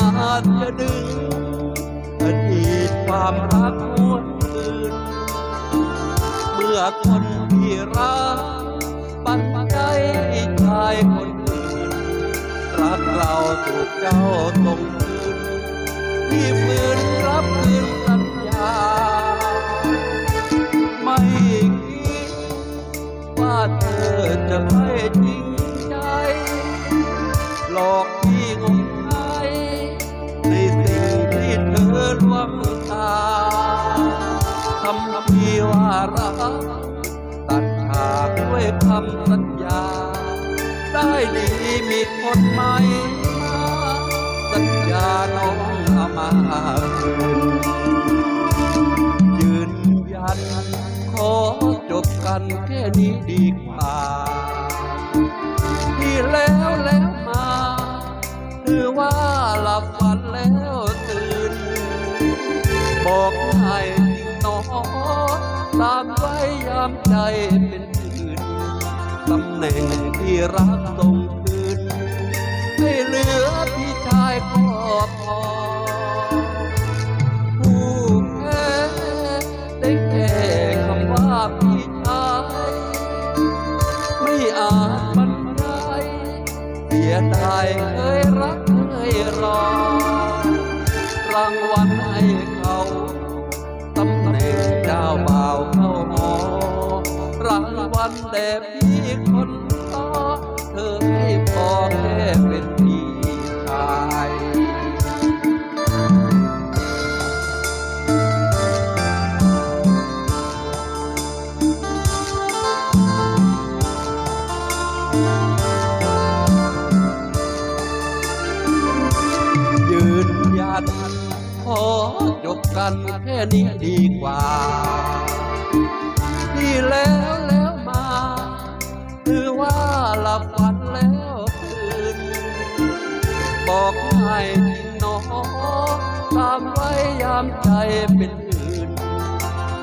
านจะดึงอดีตความรักวนคืน เมื่อคนที่รักปันใจชายคนอื่น รักเราถูกเจ้าตรงคืนที่ฝืนรับคืน ทำทีว่ารักตัดขาดด้วยคำสัญญา ได้ดีมีคนใหม่สัญญาน้องเอามาคืนยืนยันขอจบกันแค่นี้ดีกว่าที่แล้วแล้ว ใจเป็นอื่นตำแหน่งที่รักส่งคืนให้เหลือพี่ชายก็พอผู้แพ้ได้แค่คำว่าพี่ชาย ไม่อาจบรรยายเสียดายเคยรักเคยรอรางวัลให้างวัลแต่พี่คนต่อเธอให้พอแค่เป็นพี่ชายยืนยันขอจบกันแค่นี้ดีกว่าที่แล้ว ว่าหลับฝันแล้วตื่น บอกให้จริงหนอตามไว้ยามใจเป็นอื่น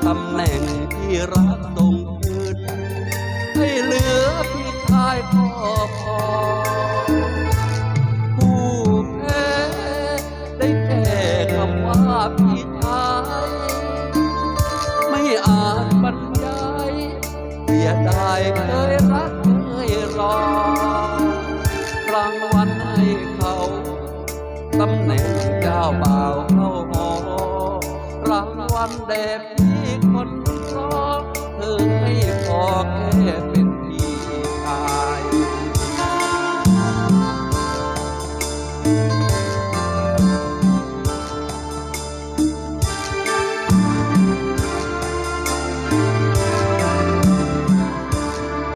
ตำแหน่งที่รักตรงคืนให้เหลือพี่ชายก็พอผู้แพ้ได้แค่คำว่าพี่ชายไม่อาจบรรยายเสียดายเคยรัก รอรางวัลให้เขาตำแหน่งเจ้าบ่าวเข้าหอรางวัลเด็กพี่คนรอเธอให้พอแค่